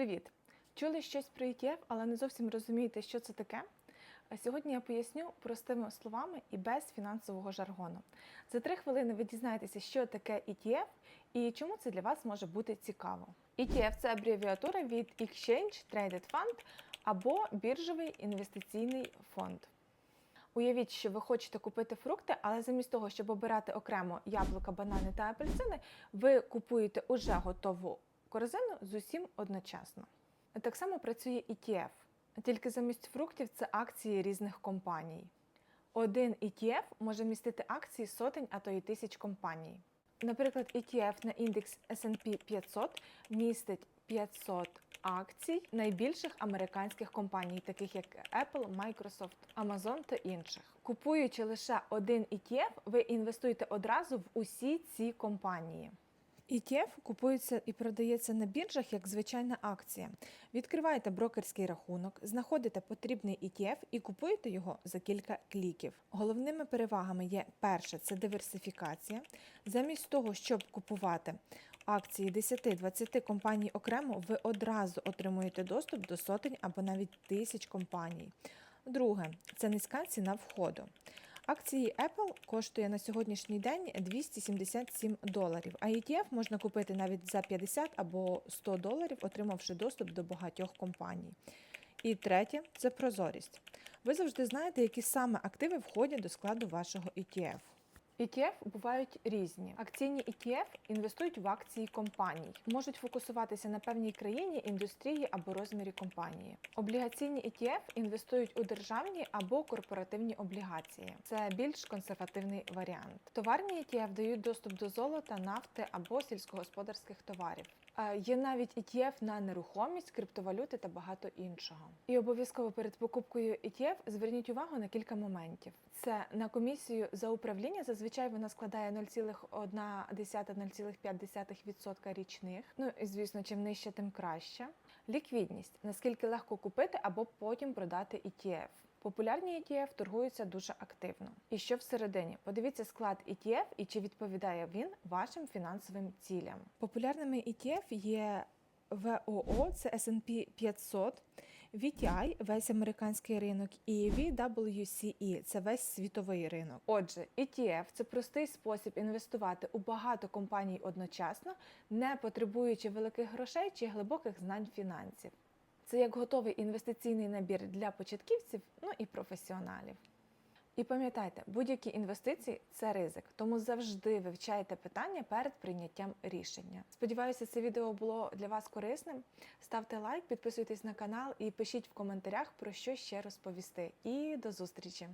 Привіт! Чули щось про ETF, але не зовсім розумієте, що це таке? Сьогодні я поясню простими словами і без фінансового жаргону. За три хвилини ви дізнаєтеся, що таке ETF і чому це для вас може бути цікаво. ETF – це абревіатура від Exchange Traded Fund або біржовий інвестиційний фонд. Уявіть, що ви хочете купити фрукти, але замість того, щоб обирати окремо яблука, банани та апельсини, ви купуєте уже готову корзину з усім одночасно. Так само працює ETF, тільки замість фруктів це акції різних компаній. Один ETF може містити акції сотень, а то й тисяч компаній. Наприклад, ETF на індекс S&P 500 містить 500 акцій найбільших американських компаній, таких як Apple, Microsoft, Amazon та інших. Купуючи лише один ETF, ви інвестуєте одразу в усі ці компанії. ETF купується і продається на біржах як звичайна акція. Відкриваєте брокерський рахунок, знаходите потрібний ETF і купуєте його за кілька кліків. Головними перевагами є перше це диверсифікація. Замість того, щоб купувати акції 10-20 компаній окремо, ви одразу отримуєте доступ до сотень або навіть тисяч компаній. Друге це низька ціна входу. Акції Apple коштує на сьогоднішній день 277 доларів, а ETF можна купити навіть за 50 або 100 доларів, отримавши доступ до багатьох компаній. І третє це прозорість. Ви завжди знаєте, які саме активи входять до складу вашого ETF. ETF бувають різні. Акційні ETF інвестують в акції компаній, можуть фокусуватися на певній країні, індустрії або розмірі компанії. Облігаційні ETF інвестують у державні або корпоративні облігації. Це більш консервативний варіант. Товарні ETF дають доступ до золота, нафти або сільськогосподарських товарів. Е, Є навіть ETF на нерухомість, криптовалюти та багато іншого. І обов'язково перед покупкою ETF зверніть увагу на кілька моментів. Це на комісію за управління зазвичай вона складає 0,1-0,5% річних. Ну і звісно, чим нижче, тим краще. Ліквідність наскільки легко купити або потім продати ETF. Популярні ETF торгуються дуже активно. І що всередині? Подивіться склад ETF і чи відповідає він вашим фінансовим цілям. Популярними ETF є VOO, це S&P 500, VTI – весь американський ринок, і VWCE – це весь світовий ринок. Отже, ETF – це простий спосіб інвестувати у багато компаній одночасно, не потребуючи великих грошей чи глибоких знань фінансів. Це як готовий інвестиційний набір для початківців, ну і професіоналів. І пам'ятайте, будь-які інвестиції це ризик, тому завжди вивчайте питання перед прийняттям рішення. Сподіваюся, це відео було для вас корисним. Ставте лайк, підписуйтесь на канал і пишіть в коментарях про що ще розповісти. І до зустрічі!